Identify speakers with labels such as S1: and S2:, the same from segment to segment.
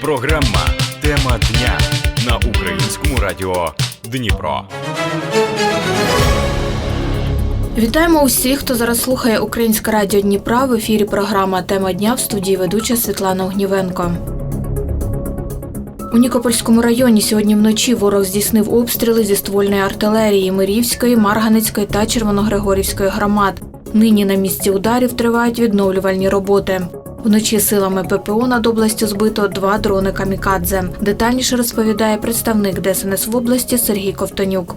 S1: Програма Тема дня на українському радіо Дніпро.
S2: Вітаємо усіх, хто зараз слухає Українське радіо Дніпра. В ефірі програма Тема дня в студії ведуча Світлана Огнівенко. У Нікопольському районі сьогодні вночі ворог здійснив обстріли зі ствольної артилерії Мирівської, Марганицької та Червоногригорівської громад. Нині на місці ударів тривають відновлювальні роботи. Вночі силами ППО над областю збито два дрони камікадзе. Детальніше розповідає представник ДСНС в області Сергій Ковтонюк.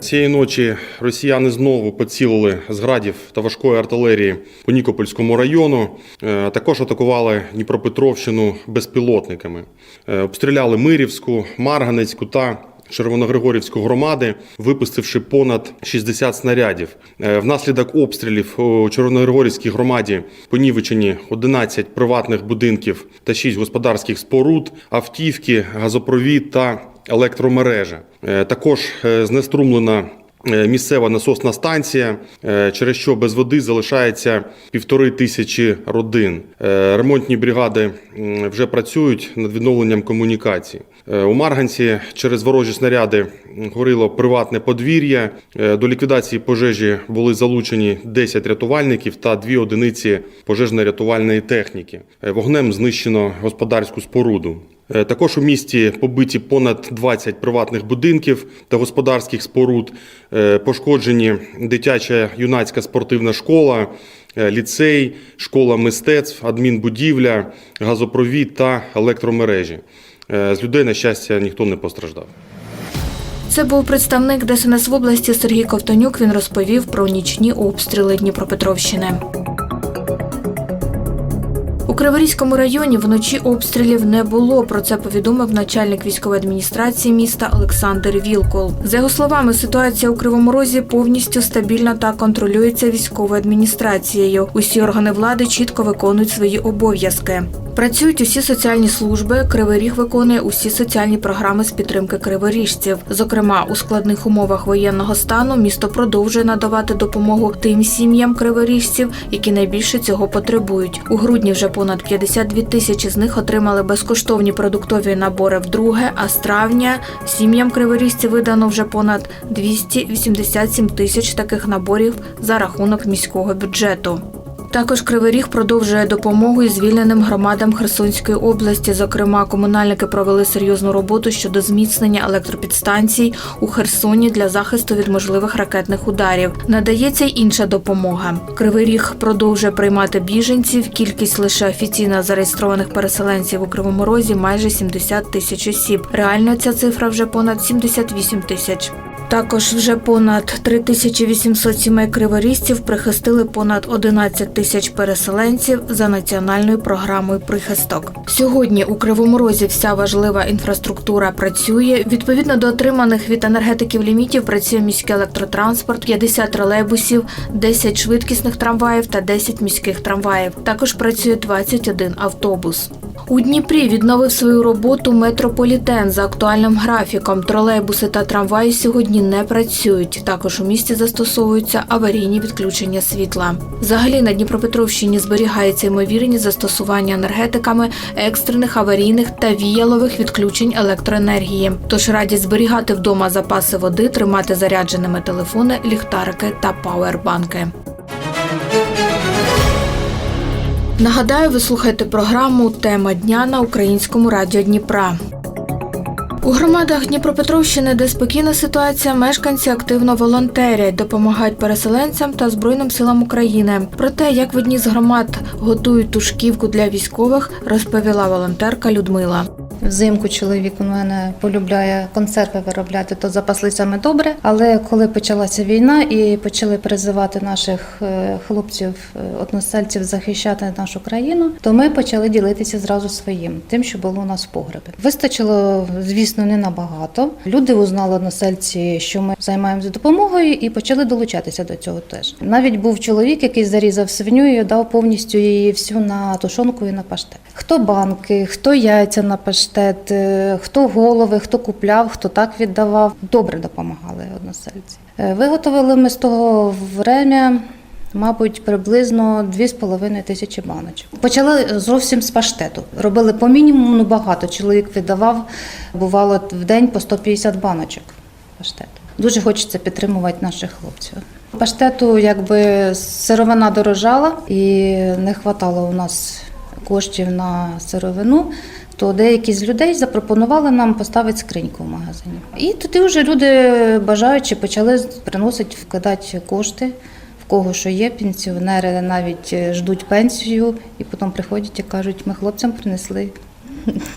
S3: Цієї ночі росіяни знову поцілили з градів та важкої артилерії по Нікопольському району. Е, Також атакували Дніпропетровщину безпілотниками. Е, Обстріляли Мирівську, Марганецьку та Червоногригорівську громади, випустивши понад 60 снарядів. Е, Внаслідок обстрілів у Червоногригорівській громаді понівечені 11 приватних будинків та 6 господарських споруд, автівки, газопровід та електромережа. Е, Також е, знеструмлена місцева насосна станція, е, через що без води залишається півтори тисячі родин. Е, Ремонтні бригади вже працюють над відновленням комунікацій. Е, У Марганці через ворожі снаряди м, горіло приватне подвір'я. Е, До ліквідації пожежі були залучені 10 рятувальників та 2 одиниці пожежно-рятувальної техніки. Е, Вогнем знищено господарську споруду. Е, Також у місті побиті понад 20 приватних будинків та господарських споруд, Е, пошкоджені дитяча юнацька спортивна школа, е, ліцей, школа мистецтв, адмінбудівля, газопровід та електромережі. З людей, на щастя, ніхто не постраждав.
S2: Це був представник ДСНС в області Сергій Ковтонюк. Він розповів про нічні обстріли Дніпропетровщини. Криворізькому районі вночі обстрілів не було. Про це повідомив начальник військової адміністрації міста Олександр Вілкол. За його словами, ситуація у Кривому Розі повністю стабільна та контролюється військовою адміністрацією. Усі органи влади чітко виконують свої обов'язки. Працюють усі соціальні служби. Кривий Ріг виконує усі соціальні програми з підтримки криворіжців. Зокрема, у складних умовах воєнного стану місто продовжує надавати допомогу тим сім'ям криворіжців, які найбільше цього потребують. У грудні вже понад 52 тисячі з них отримали безкоштовні продуктові набори вдруге. А з травня сім'ям криворіжців видано вже понад 287 тисяч таких наборів за рахунок міського бюджету. Також Кривий Ріг продовжує допомогу і звільненим громадам Херсонської області. Зокрема, комунальники провели серйозну роботу щодо зміцнення електропідстанцій у Херсоні для захисту від можливих ракетних ударів. Надається й інша допомога. Кривий Ріг продовжує приймати біженців. Кількість лише офіційно зареєстрованих переселенців у Кривому Розі майже 70 тисяч осіб. Реально ця цифра вже понад 78 тисяч. Також вже понад 3800 сімей криворізців прихистили понад 11 тисяч переселенців за національною програмою прихисток. Сьогодні у Кривому Розі вся важлива інфраструктура працює. Відповідно до отриманих від енергетиків лімітів працює міський електротранспорт, 50 тролейбусів, 10 швидкісних трамваїв та 10 міських трамваїв. Також працює 21 автобус. У Дніпрі відновив свою роботу метрополітен за актуальним графіком. Тролейбуси та трамваї сьогодні не працюють. Також у місті застосовуються аварійні відключення світла. Взагалі на Дніпропетровщині зберігається ймовірність застосування енергетиками екстрених аварійних та віялових відключень електроенергії. Тож радять зберігати вдома запаси води, тримати зарядженими телефони, ліхтарики та пауербанки. Нагадаю, ви слухаєте програму Тема дня на українському радіо Дніпра. У громадах Дніпропетровщини, де спокійна ситуація, мешканці активно волонтерять, допомагають переселенцям та Збройним силам України. Про те, як в одній з громад готують тушківку для військових, розповіла волонтерка Людмила.
S4: Взимку чоловік у мене полюбляє консерви виробляти, то запаслися ми добре. Але коли почалася війна і почали призивати наших е, хлопців, е, односельців захищати нашу країну, то ми почали ділитися зразу своїм, тим, що було у нас в погребі. Вистачило, звісно, не набагато. Люди узнали односельці, що ми займаємося допомогою, і почали долучатися до цього теж. Навіть був чоловік, який зарізав свиню і дав повністю її всю на тушонку і на паштет. Хто банки, хто яйця на паштет, е, хто голови, хто купляв, хто так віддавав. Добре допомагали односельці. Е, Виготовили ми з того время Мабуть, приблизно 2,5 тисячі баночок. Почали зовсім з паштету. Робили по мінімуму багато. Чоловік віддавав, бувало в день по 150 баночок паштету. Дуже хочеться підтримувати наших хлопців. Паштету, якби сировина дорожала і не вистачало у нас коштів на сировину. То деякі з людей запропонували нам поставити скриньку в магазині. І тоді вже люди бажаючи почали приносити, вкидати кошти. Кого що є, пенсіонери навіть е, ждуть пенсію, і потім приходять і кажуть, ми хлопцям принесли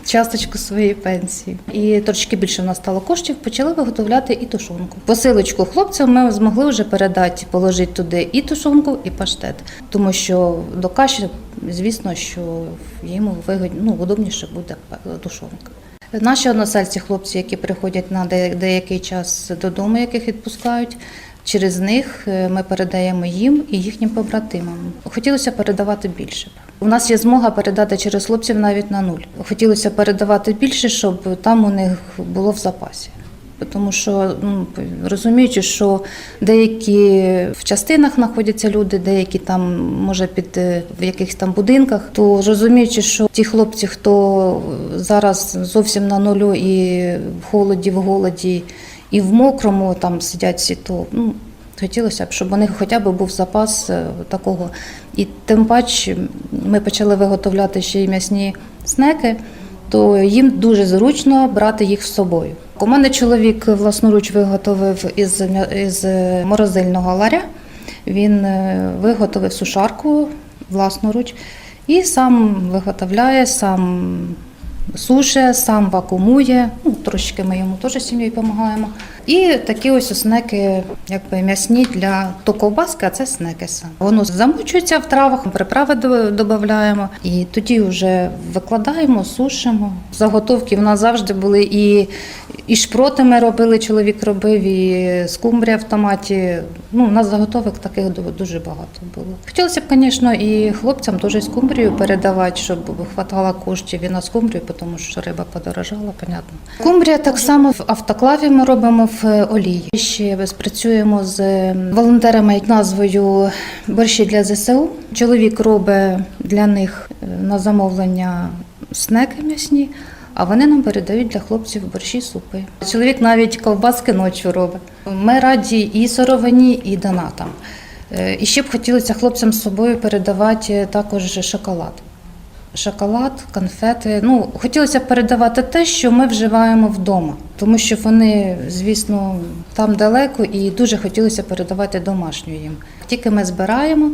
S4: часточку своєї пенсії. І трошки більше в нас стало коштів, почали виготовляти і тушонку. Посилочку хлопцям ми змогли вже передати, положити туди і тушонку, і паштет. Тому що до каші, звісно, що йому вигодно, ну, удобніше буде тушонка. Наші односельці, хлопці, які приходять на деякий час додому, яких відпускають. Через них е, ми передаємо їм і їхнім побратимам. Хотілося передавати більше. У нас є змога передати через хлопців навіть на нуль. Хотілося передавати більше, щоб там у них було в запасі. Тому що ну, розуміючи, що деякі в частинах знаходяться люди, деякі там, може, під е, в якихось там будинках, то розуміючи, що ті хлопці, хто зараз зовсім на нулю і в холоді, в голоді, і в мокрому там сидять всі, то ну, хотілося б, щоб у них хоча б був запас е, такого. І тим паче ми почали виготовляти ще й м'ясні снеки, то їм дуже зручно брати їх з собою. У мене чоловік власноруч виготовив із, із е, морозильного ларя. Він е, виготовив сушарку власноруч і сам виготовляє, сам суше, сам вакуумує. Ну, трошки ми йому теж сім'єю допомагаємо. І такі ось снеки, якби м'ясні для то ковбаски, а це снеки сам. Воно замочується в травах, приправи додаємо і тоді вже викладаємо, сушимо. Заготовки в нас завжди були і, і шпроти ми робили, чоловік робив, і скумбрія в томаті. Ну, у нас заготовок таких дуже багато було. Хотілося б, звісно, і хлопцям теж скумбрію передавати, щоб хватало коштів і на скумбрію, тому що риба подорожала, понятно. Скумбрія так само в автоклаві ми робимо в е, олії. Ще працюємо з е, волонтерами під назвою Борщі для ЗСУ. Чоловік робить для них е, на замовлення снеки м'ясні. А вони нам передають для хлопців борщі супи. Чоловік навіть ковбаски ночі робить. Ми раді і сировині, і донатам. Е, І ще б хотілося хлопцям з собою передавати також шоколад. Шоколад, конфети. Ну, хотілося передавати те, що ми вживаємо вдома, тому що вони, звісно, там далеко і дуже хотілося передавати домашню їм. Тільки ми збираємо,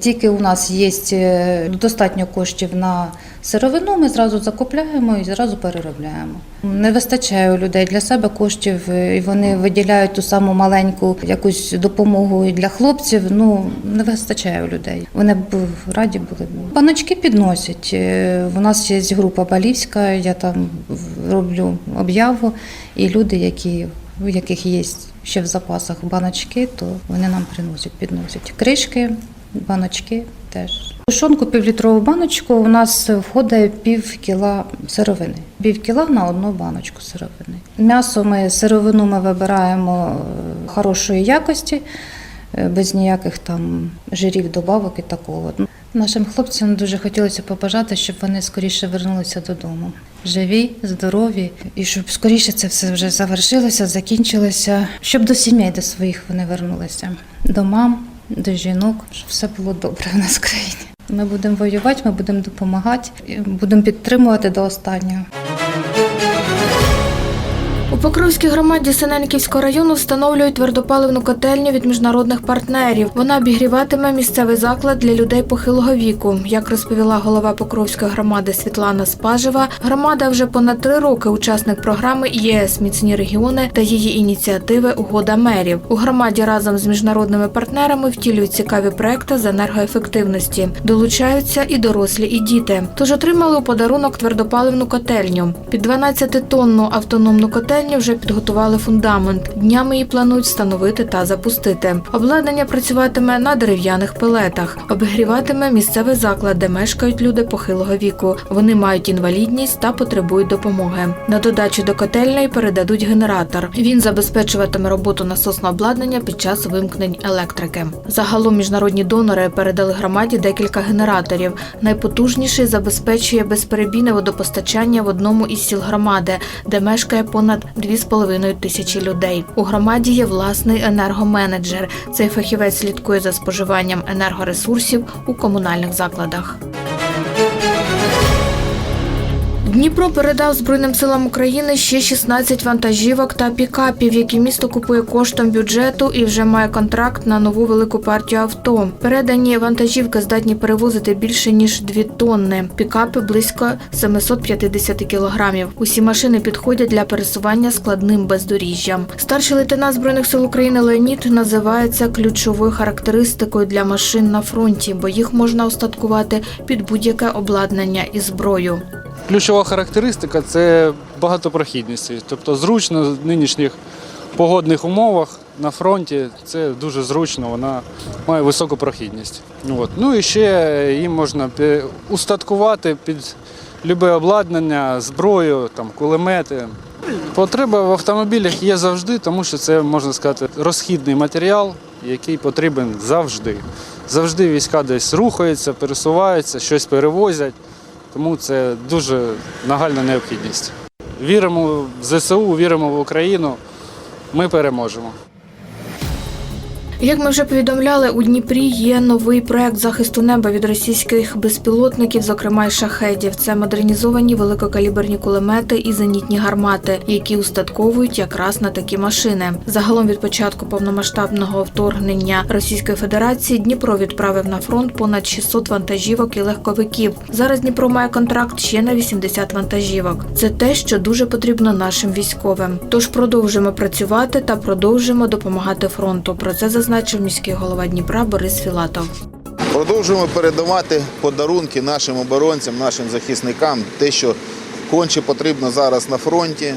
S4: тільки у нас є е, достатньо коштів на сировину, ми зразу закупляємо і зразу переробляємо. Не вистачає у людей для себе коштів, е, і вони виділяють ту саму маленьку якусь допомогу для хлопців. Ну не вистачає у людей. Вони б раді були. Паночки підносять. Е, У нас є група Балівська, я там роблю об'яву, і люди, які у яких є ще в запасах баночки, то вони нам приносять, підносять. Кришки, баночки теж. Тушонку півлітрову баночку у нас входить пів кіла сировини. Пів кіла на одну баночку сировини. М'ясо ми сировину ми вибираємо е, хорошої якості, е, без ніяких там жирів, добавок і такого. Нашим хлопцям дуже хотілося побажати, щоб вони скоріше вернулися додому. Живі, здорові, і щоб скоріше це все вже завершилося, закінчилося, щоб до сімей, до своїх вони вернулися, до мам, до жінок, щоб все було добре в нас в країні. Ми будемо воювати, ми будемо допомагати, будемо підтримувати до останнього.
S2: Покровській громаді Синенківського району встановлюють твердопаливну котельню від міжнародних партнерів. Вона обігріватиме місцевий заклад для людей похилого віку. Як розповіла голова Покровської громади Світлана Спажева, громада вже понад три роки учасник програми ЄС Міцні регіони та її ініціативи Угода мерів. У громаді разом з міжнародними партнерами втілюють цікаві проекти з енергоефективності. Долучаються і дорослі, і діти. Тож отримали у подарунок твердопаливну котельню. Під 12-тонну автономну котельню районі вже підготували фундамент. Днями її планують встановити та запустити. Обладнання працюватиме на дерев'яних пелетах, обігріватиме місцевий заклад, де мешкають люди похилого віку. Вони мають інвалідність та потребують допомоги. На додачу до котельної передадуть генератор. Він забезпечуватиме роботу насосного обладнання під час вимкнень електрики. Загалом міжнародні донори передали громаді декілька генераторів. Найпотужніший забезпечує безперебійне водопостачання в одному із сіл громади, де мешкає понад 2,5 тисячі людей. У громаді є власний енергоменеджер. Цей фахівець слідкує за споживанням енергоресурсів у комунальних закладах. Дніпро передав Збройним силам України ще 16 вантажівок та пікапів, які місто купує коштом бюджету і вже має контракт на нову велику партію авто. Передані вантажівки здатні перевозити більше ніж 2 тонни. Пікапи близько 750 кілограмів. Усі машини підходять для пересування складним бездоріжжям. Старший лейтенант збройних сил України Леонід називається ключовою характеристикою для машин на фронті, бо їх можна остаткувати під будь-яке обладнання і зброю.
S5: Ключова характеристика це багатопрохідність. Тобто зручно в нинішніх погодних умовах на фронті це дуже зручно, вона має високу прохідність. От. Ну і ще їм можна устаткувати під любе обладнання, зброю, там, кулемети. Потреба в автомобілях є завжди, тому що це, можна сказати, розхідний матеріал, який потрібен завжди. Завжди війська десь рухаються, пересуваються, щось перевозять. Тому це дуже нагальна необхідність. Віримо в ЗСУ, віримо в Україну. Ми переможемо.
S2: Як ми вже повідомляли, у Дніпрі є новий проект захисту неба від російських безпілотників, зокрема й шахедів. Це модернізовані великокаліберні кулемети і зенітні гармати, які устатковують якраз на такі машини. Загалом від початку повномасштабного вторгнення Російської Федерації Дніпро відправив на фронт понад 600 вантажівок і легковиків. Зараз Дніпро має контракт ще на 80 вантажівок. Це те, що дуже потрібно нашим військовим. Тож продовжимо працювати та продовжимо допомагати фронту. Про це зазначив міський голова Дніпра Борис Філатов.
S6: Продовжуємо передавати подарунки нашим оборонцям, нашим захисникам. Те, що конче потрібно зараз на фронті,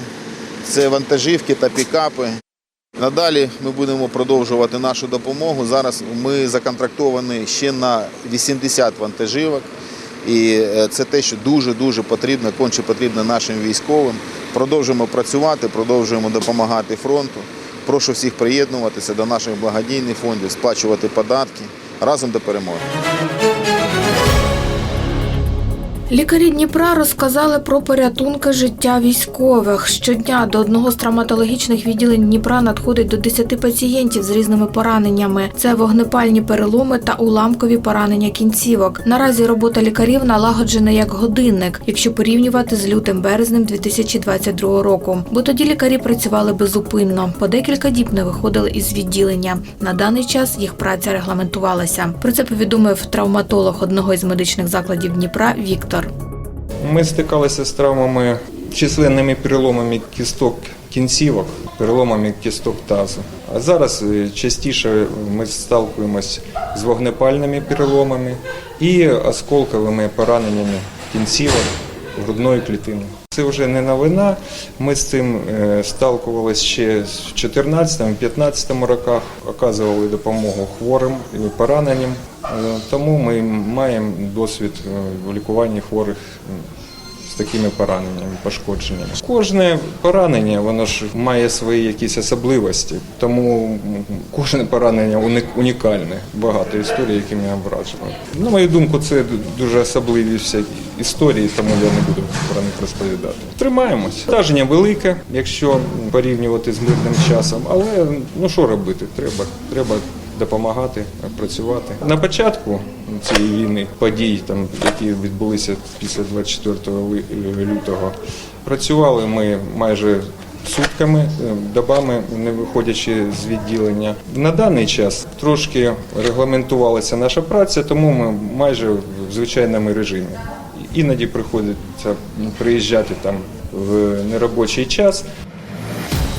S6: це вантажівки та пікапи. Надалі ми будемо продовжувати нашу допомогу. Зараз ми законтрактовані ще на 80 вантажівок. І е, це те, що дуже-дуже потрібно, конче потрібно нашим військовим. Продовжуємо працювати, продовжуємо допомагати фронту. Прошу всіх приєднуватися до наших благодійних фондів, сплачувати податки разом до перемоги.
S2: Лікарі Дніпра розказали про порятунки життя військових. Щодня до одного з травматологічних відділень Дніпра надходить до 10 пацієнтів з різними пораненнями. Це вогнепальні переломи та уламкові поранення кінцівок. Наразі робота лікарів налагоджена як годинник, якщо порівнювати з лютим березнем 2022 року. Бо тоді лікарі працювали безупинно. По декілька діб не виходили із відділення. На даний час їх праця регламентувалася. Про це повідомив травматолог одного із медичних закладів Дніпра Віктор.
S7: Ми стикалися з травмами, численними переломами кісток кінцівок, переломами кісток тазу. А зараз е, частіше ми сталкуємось з вогнепальними переломами і осколковими пораненнями кінцівок грудної клітини. Це вже не новина. Ми з цим е, сталкувалися ще в 2014-2015 роках, оказували допомогу хворим і пораненим. Е, Тому ми маємо досвід е, в лікуванні хворих з такими пораненнями, пошкодженнями. Кожне поранення воно ж має свої якісь особливості, тому кожне поранення унікальне. Багато історій, які мене вражили. На мою думку, це дуже особливі всі історії, тому я не буду про них розповідати. Тримаємось. Враження велике, якщо порівнювати з мирним часом, але ну що робити? Треба, треба допомагати, працювати. На початку цієї війни подій, там, які відбулися після 24 лютого, працювали ми майже сутками, е, добами, не виходячи з відділення. На даний час трошки регламентувалася наша праця, тому ми майже в звичайному режимі. Іноді приходиться приїжджати там в неробочий час.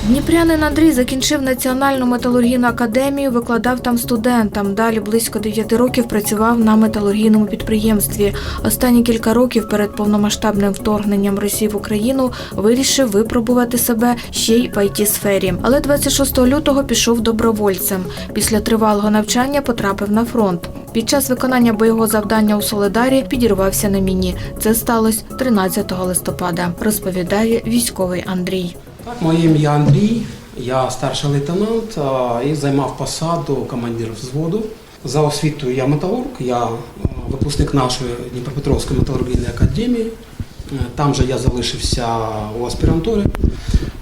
S2: Дніпрянин Андрій закінчив Національну металургійну академію, викладав там студентам. Далі близько 9 років працював на металургійному підприємстві. Останні кілька років перед повномасштабним вторгненням Росії в Україну вирішив випробувати себе ще й в it сфері. Але 26 лютого пішов добровольцем. Після тривалого навчання потрапив на фронт. Під час виконання бойового завдання у Соледарі підірвався на міні. Це сталося 13 листопада, розповідає військовий Андрій.
S8: Так, моє ім'я Андрій, я старший лейтенант і займав посаду командира взводу. За освітою я металург, я випускник нашої Дніпропетровської металургійної академії. Е, Там же я залишився у аспірантурі,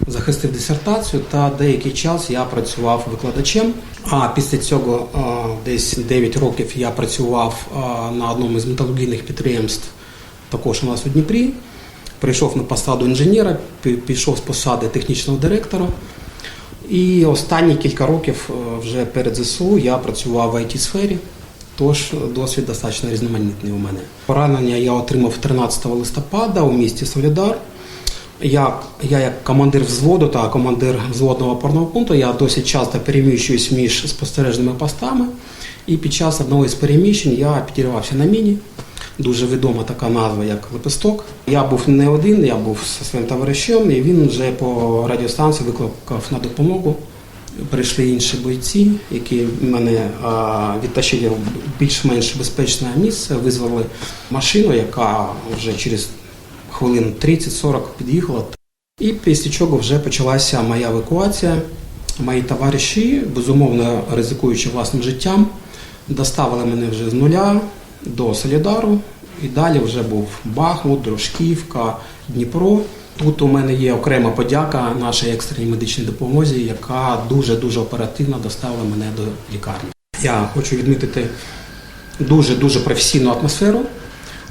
S8: захистив дисертацію та деякий час я працював викладачем. А після цього десь 9 років я працював на одному з металургійних підприємств, також у нас у Дніпрі. Прийшов на посаду інженера, пішов з посади технічного директора. І останні кілька років е, вже перед ЗСУ я працював в it сфері тож досвід достатньо різноманітний у мене. Поранення я отримав 13 листопада у місті Солідар. Я, я як командир взводу та командир взводного опорного пункту я досить часто переміщуюсь між спостережними постами. І під час одного із переміщень я підірвався на міні. Дуже відома така назва, як лепесток. Я був не один, я був зі своїм товаришем, і він вже по радіостанції викликав на допомогу. Прийшли інші бойці, які мене відтащили в більш-менш безпечне місце, визвали машину, яка вже через хвилин 30-40 під'їхала. І після чого вже почалася моя евакуація. Мої товариші, безумовно ризикуючи власним життям, доставили мене вже з нуля до Солідару. І далі вже був Бахмут, Дружківка, Дніпро. Тут у мене є окрема подяка нашій екстреній медичній допомозі, яка дуже-дуже оперативно доставила мене до лікарні. Я хочу відмітити дуже-дуже професійну атмосферу,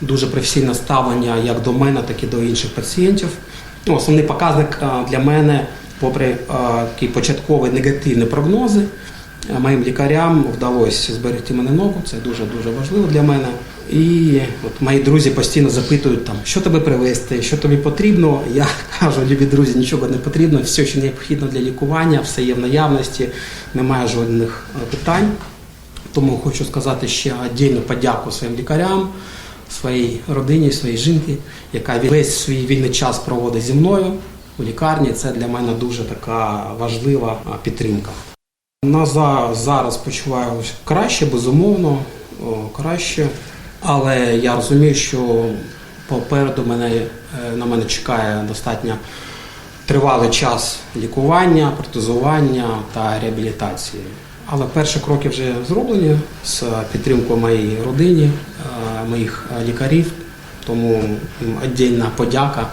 S8: дуже професійне ставлення як до мене, так і до інших пацієнтів. Ну, Основний показник для мене, попри такі початкові негативні прогнози, моїм лікарям вдалося зберегти мене ногу. Це дуже дуже важливо для мене. І от мої друзі постійно запитують, там, що тобі привезти, що тобі потрібно. Я кажу, любі друзі, нічого не потрібно, все, що необхідно для лікування, все є в наявності, немає жодних е, питань. Тому хочу сказати ще віддільну подяку своїм лікарям, своїй родині, своїй жінці, яка весь свій вільний час проводить зі мною у лікарні. Це для мене дуже така важлива підтримка. На за- зараз почуваюся краще, безумовно, краще. Але я розумію, що попереду мене, е, на мене чекає достатньо тривалий час лікування, протезування та реабілітації. Але перші кроки вже зроблені з підтримкою моєї родини, е, моїх лікарів. Тому м, віддільна подяка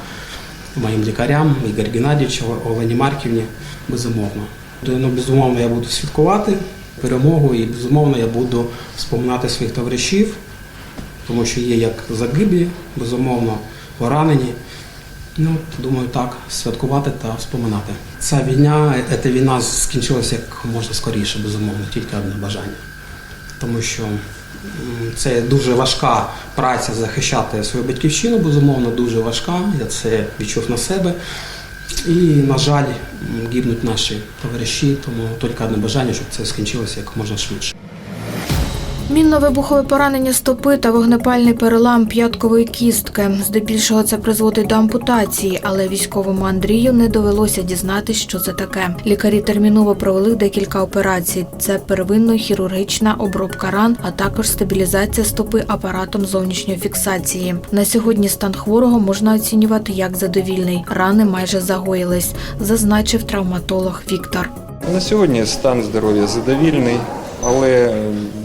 S8: моїм лікарям, Ігор Геннадійовичу, Олені Марківні, безумовно. Ну, безумовно, я буду святкувати перемогу і безумовно я буду споминати своїх товаришів, тому що є як загиблі, безумовно, поранені. Ну, думаю, так, святкувати та споминати. Ця війна, ця війна скінчилася як можна скоріше, безумовно, тільки одне бажання. Тому що це дуже важка праця захищати свою батьківщину, безумовно, дуже важка. Я це відчув на себе. І, на жаль, гибнуть наші товариші, тому тільки одне бажання, щоб це скінчилося як можна швидше.
S2: Мінно-вибухове поранення стопи та вогнепальний перелам п'яткової кістки. Здебільшого це призводить до ампутації, але військовому Андрію не довелося дізнатись, що це таке. Лікарі терміново провели декілька операцій: це первинно-хірургічна обробка ран, а також стабілізація стопи апаратом зовнішньої фіксації. На сьогодні стан хворого можна оцінювати як задовільний. Рани майже загоїлись, зазначив травматолог Віктор.
S7: На сьогодні стан здоров'я задовільний, але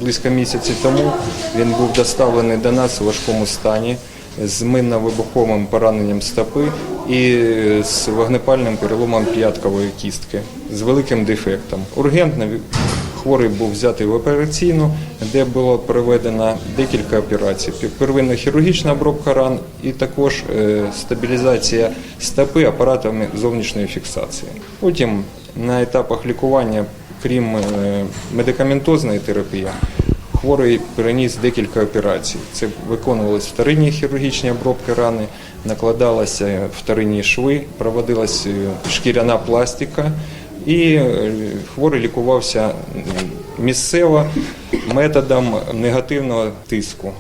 S7: близько місяці тому він був доставлений до нас у важкому стані з минно-вибуховим пораненням стопи і з вогнепальним переломом п'яткової кістки з великим дефектом. Ургентно хворий був взятий в операційну, де було проведено декілька операцій. Первинна хірургічна обробка ран і також е, стабілізація стопи апаратами зовнішньої фіксації. Потім на етапах лікування, крім е, медикаментозної терапії, хворий переніс декілька операцій. Це виконувалися вторинні хірургічні обробки рани, накладалися вторинні шви, проводилася е, шкіряна пластика, і е, хворий лікувався місцево методом негативного тиску.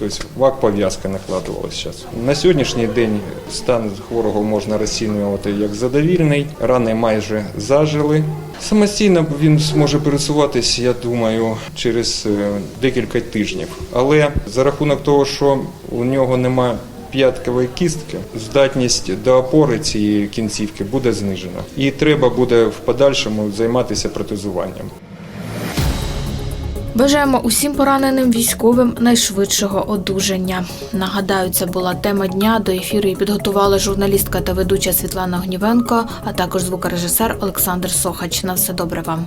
S7: Тобто вак-пов'язка накладувалася зараз. На сьогоднішній день стан хворого можна розцінювати як задовільний, рани майже зажили. Самостійно він зможе пересуватися, я думаю, через е, декілька тижнів. Але за рахунок того, що у нього немає п'яткової кістки, здатність до опори цієї кінцівки буде знижена. І треба буде в подальшому займатися протезуванням.
S2: Бажаємо усім пораненим військовим найшвидшого одужання. Нагадаю, це була тема дня. До ефіру її підготувала журналістка та ведуча Світлана Гнівенко, а також звукорежисер Олександр Сохач. На все добре вам.